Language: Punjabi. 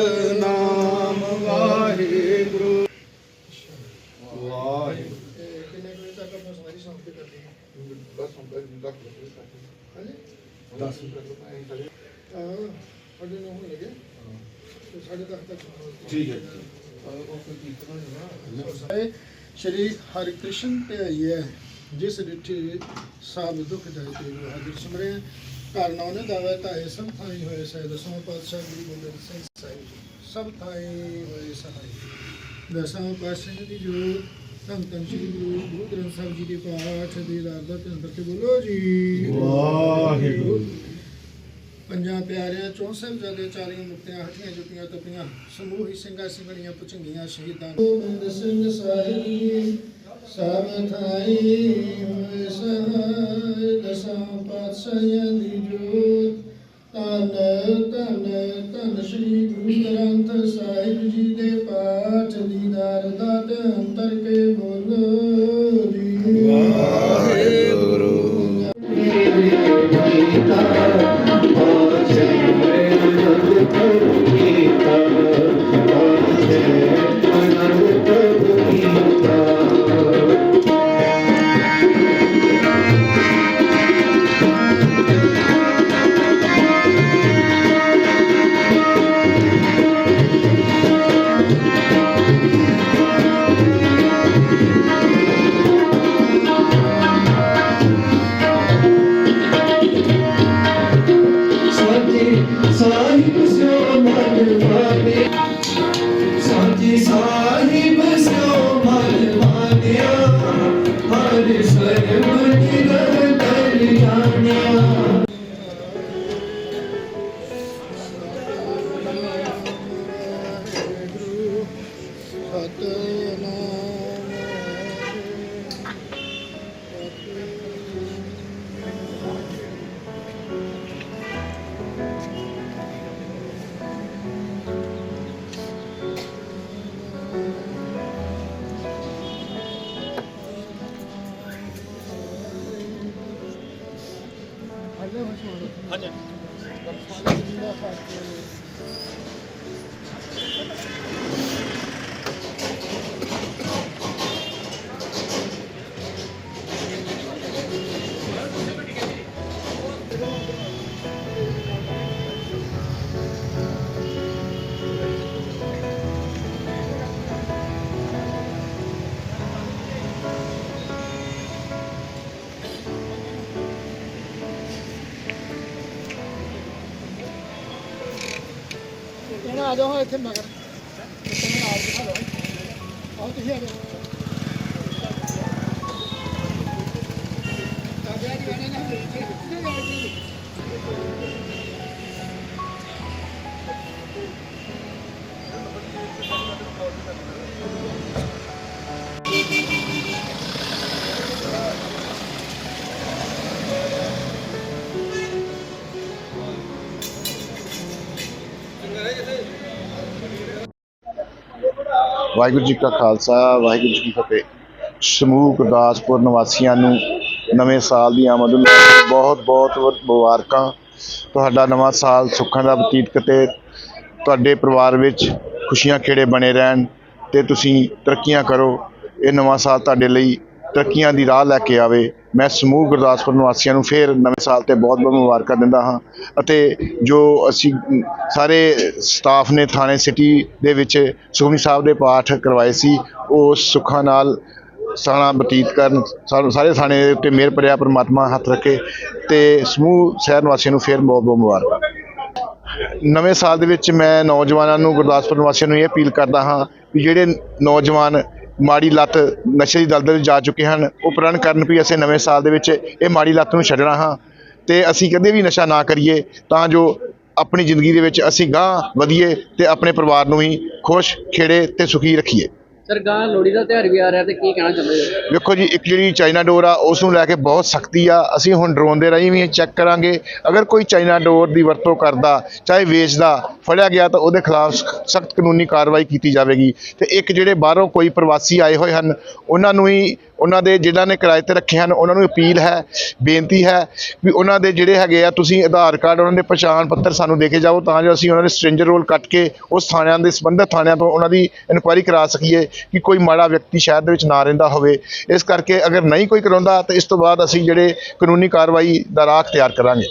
ਸਤਨਾਮ ਵਾਹਿਗੁਰੂ। ਵਾਹਿਗੁਰੂ ਕਿੰਨੇ ਕੁ ਵਜੇ ਤੱਕ ਆਪਾਂ ਸਾਰੀ ਸਮਾਪਤੀ ਕਰਦੇ ਹਾਂ ਬਸ ਹੁਣ ਤੱਕ ਦਸ ਹਾਂਜੀ ਦਸ ਮਿੰਟ ਹਾਂ ਸਾਡੇ ਨੂੰ ਹੋਣ ਲੱਗੇ ਤੇ ਸਾਡੇ ਦਸ ਤੱਕ ਠੀਕ ਹੈ ਸ਼੍ਰੀ ਹਰਿ ਕ੍ਰਿਸ਼ਨ ਤੇ ਆਈ ਹੈ ਜਿਸ ਰਿਠੀ ਸਭ ਦੁੱਖ ਜਾਇ ਤੇ ਹਾਜ਼ਰ ਸਿਮਰੇ। ਘਰ ਨਾਉ ਨੇ ਦਾਵਾ ਤਾਏ ਸਭ ਥਾਈ ਹੋਏ ਸਹਿ ਪਾਤਸ਼ਾਹ ਗੁਰੂ ਗੋਬਿੰਦ ਸਿੰਘ ਸਾਹਿਬ। ਸਭ ਥਾਈ ਹੋਏ ਸਹਾਈ। ਦਸਵਾਂ ਪਾਤਸ਼ਾਹ ਦੀ ਜੋ ਧੰਨ ਧੰਨ ਸ਼੍ਰੀ ਗੁਰੂ ਗੁਰੂ ਗ੍ਰੰਥ ਸਾਹਿਬ ਜੀ ਦੇ ਪਾਠ ਦੀ ਰਾਤ ਦਾ ਧੰਨ ਕਰਕੇ ਬੋਲੋ ਜੀ। ਵਾਹਿਗੁਰੂ। ਪੰਜਾਂ ਪਿਆਰਿਆਂ ਚੌਂ ਸਾਹਿਬਜ਼ਾਦੇ ਚਾਲੀਆਂ ਮੁਕਤਿਆਂ ਹੱਠੀਆਂ ਜੁੱਤੀਆਂ ਤਪੀਆਂ ਸਮੂਹ ਹੀ ਸਿੰਘਾਂ ਸਿੰਘਣੀਆਂ ਪੁਚੰਗੀਆਂ ਸ਼ਹੀਦਾਂ। ਗੋਬਿੰਦ ਸਿੰਘ ਸਾਹਿਬ ਸਭ ਥਾਈ ਹੋਏ ਸਹਾਇ ਦਸਾਂ ਪਾਤਸ਼ਾਹਾਂ ਦੀ ਪਾਠ ਦੀਦਾਰ ਦਾ ਅੰਤਰ ਕੇ ਬੋਲ ਸਾਹਿਬ ਸਿਓ ਮਨ ਮਾਨੇ ਸਾਚੀ ਸਾਹਿਬ ਸਿਓ ਮਨ ਮਾਨਿਆ ਹਰ ਸਰਬ ਨਿਗਰ ਕਰ ਜਾਣਿਆ ਕਹਿਣਾ ਆ ਜਾਓ ਇੱਥੇ ਮਗਰ। ਇੱਥੇ ਮੈਂ ਆਪ ਲਓ ਆਓ ਤੁਸੀਂ ਆ ਜਾਓ ਵਾਹਿਗੁਰੂ ਜੀ ਕਾ ਖਾਲਸਾ, ਵਾਹਿਗੁਰੂ ਜੀ ਕੀ ਫਤਿਹ। ਸਮੂਹ ਗੁਰਦਾਸਪੁਰ ਨਿਵਾਸੀਆਂ ਨੂੰ ਨਵੇਂ ਸਾਲ ਦੀ ਆਮਦ ਨੂੰ ਬਹੁਤ ਬਹੁਤ ਮੁਬਾਰਕਾਂ। ਤੁਹਾਡਾ ਨਵਾਂ ਸਾਲ ਸੁੱਖਾਂ ਦਾ ਬਤੀਤ ਕਰੇ, ਤੁਹਾਡੇ ਪਰਿਵਾਰ ਵਿੱਚ ਖੁਸ਼ੀਆਂ ਖੇੜੇ ਬਣੇ ਰਹਿਣ ਤੇ ਤੁਸੀਂ ਤਰੱਕੀਆਂ ਕਰੋ। ਇਹ ਨਵਾਂ ਸਾਲ ਤੁਹਾਡੇ ਲਈ ਤਰੱਕੀਆਂ ਦੀ ਰਾਹ ਲੈ ਕੇ ਆਵੇ, ਮੈਂ ਸਮੂਹ ਗੁਰਦਾਸਪੁਰ ਨਿਵਾਸੀਆਂ ਨੂੰ ਫੇਰ ਨਵੇਂ ਸਾਲ ਤੇ ਬਹੁਤ ਬਹੁਤ ਮੁਬਾਰਕਾਂ ਦਿੰਦਾ ਹਾਂ ਅਤੇ ਜੋ ਅਸੀਂ ਸਾਰੇ ਸਟਾਫ ਨੇ ਥਾਣੇ ਸਿਟੀ ਦੇ ਵਿੱਚ ਸੁਖਮਨੀ ਸਾਹਿਬ ਦੇ ਪਾਠ ਕਰਵਾਏ ਸੀ, ਉਹ ਸੁੱਖਾਂ ਨਾਲ ਸਾਣਾ ਬਤੀਤ ਕਰਨ ਸਾਨੂੰ ਸਾਰੇ ਥਾਣੇ ਦੇ ਉੱਤੇ ਮਿਹਰ ਭਰਿਆ ਪਰਮਾਤਮਾ ਹੱਥ ਰੱਖੇ ਤੇ ਸਮੂਹ ਸ਼ਹਿਰ ਨਿਵਾਸੀਆਂ ਨੂੰ ਫੇਰ ਬਹੁਤ ਬਹੁਤ ਮੁਬਾਰਕਾਂ। ਨਵੇਂ ਸਾਲ ਦੇ ਵਿੱਚ ਮੈਂ ਨੌਜਵਾਨਾਂ ਨੂੰ ਗੁਰਦਾਸਪੁਰ ਨਿਵਾਸੀਆਂ ਨੂੰ ਇਹ ਅਪੀਲ ਕਰਦਾ ਹਾਂ ਵੀ ਜਿਹੜੇ ਨੌਜਵਾਨ ਮਾੜੀ ਲੱਤ ਨਸ਼ੇ ਦੀ ਦਲਦਲ ਵਿੱਚ ਜਾ ਚੁੱਕੇ ਹਨ। ਉਹ ਪ੍ਰਣ ਕਰਨ ਵੀ ਅਸੀਂ ਨਵੇਂ ਸਾਲ ਦੇ ਵਿੱਚ ਇਹ ਮਾੜੀ ਲੱਤ ਨੂੰ ਛੱਡਣਾ ਹਾਂ ਤੇ ਅਸੀਂ ਕਦੇ ਵੀ ਨਸ਼ਾ ਨਾ ਕਰੀਏ ਤਾਂ ਜੋ ਆਪਣੀ ਜ਼ਿੰਦਗੀ ਦੇ ਵਿੱਚ ਅਸੀਂ ਗਾਂ ਵਧੀਏ ਤੇ ਆਪਣੇ ਪਰਿਵਾਰ ਨੂੰ ਵੀ ਖੁਸ਼, ਖੇੜੇ ਤੇ ਸੁਖੀ ਰੱਖੀਏ। ਸਰ ਗਾਂ ਲੋਹੜੀ ਦਾ ਤਿਉਹਾਰ ਵੀ ਆ ਰਿਹਾ ਤੇ ਕੀ ਕਹਿਣਾ ਚਾਹੁੰਦੇ ਹੋ? ਵੇਖੋ ਜੀ, ਇੱਕ ਜਿਹੜੀ ਚਾਈਨਾ ਡੋਰ ਆ, ਉਸ ਨੂੰ ਲੈ ਕੇ ਬਹੁਤ ਸਖਤੀ ਆ। ਅਸੀਂ ਹੁਣ ਡਰੋਨ ਦੇ ਰਾਹੀਂ ਵੀ ਚੈੱਕ ਕਰਾਂਗੇ। ਅਗਰ ਕੋਈ ਚਾਈਨਾ ਡੋਰ ਦੀ ਵਰਤੋਂ ਕਰਦਾ, ਚਾਹੇ ਵੇਚਦਾ, ਫੜਿਆ ਗਿਆ ਤਾਂ ਉਹਦੇ ਖਿਲਾਫ ਸਖਤ ਕਾਨੂੰਨੀ ਕਾਰਵਾਈ ਕੀਤੀ ਜਾਵੇਗੀ। ਤੇ ਇੱਕ ਜਿਹੜੇ ਬਾਹਰੋਂ ਕੋਈ ਪ੍ਰਵਾਸੀ ਆਏ ਹੋਏ ਹਨ, ਉਹਨਾਂ ਨੂੰ ਹੀ ਉਹਨਾਂ ਦੇ ਜਿਨ੍ਹਾਂ ਨੇ ਕਿਰਾਏ ਤੇ ਰੱਖੇ ਹਨ, ਉਹਨਾਂ ਨੂੰ ਅਪੀਲ ਹੈ, ਬੇਨਤੀ ਹੈ ਵੀ ਉਹਨਾਂ ਦੇ ਜਿਹੜੇ ਹੈਗੇ ਆ, ਤੁਸੀਂ ਆਧਾਰ ਕਾਰਡ, ਉਹਨਾਂ ਦੇ ਪਛਾਣ ਪੱਤਰ ਸਾਨੂੰ ਦੇ ਕੇ ਜਾਓ ਤਾਂ ਜੋ ਅਸੀਂ ਉਹਨਾਂ ਦੇ ਸਟ੍ਰੇਂਜਰ ਰੋਲ ਕੱਟ ਕੇ ਉਸ ਥਾਣਿਆਂ ਦੇ ਸੰਬੰਧਿਤ ਥਾਣਿਆਂ ਤੋਂ ਉਹਨਾਂ ਦੀ ਇਨਕੁਆਇਰੀ ਕਰਾ ਸਕੀਏ ਕਿ ਕੋਈ ਮਾੜਾ ਵਿਅਕਤੀ ਸ਼ਹਿਰ ਦੇ ਵਿੱਚ ਨਾ ਰਹਿੰਦਾ ਹੋਵੇ। ਇਸ ਕਰਕੇ ਅਗਰ ਨਹੀਂ ਕੋਈ ਕਰਾਉਂਦਾ, ਤਾਂ ਇਸ ਤੋਂ ਬਾਅਦ ਅਸੀਂ ਜਿਹੜੇ ਕਾਨੂੰਨੀ ਕਾਰਵਾਈ ਦਾ ਰਾਹ ਅਖਤਿਆਰ ਕਰਾਂਗੇ।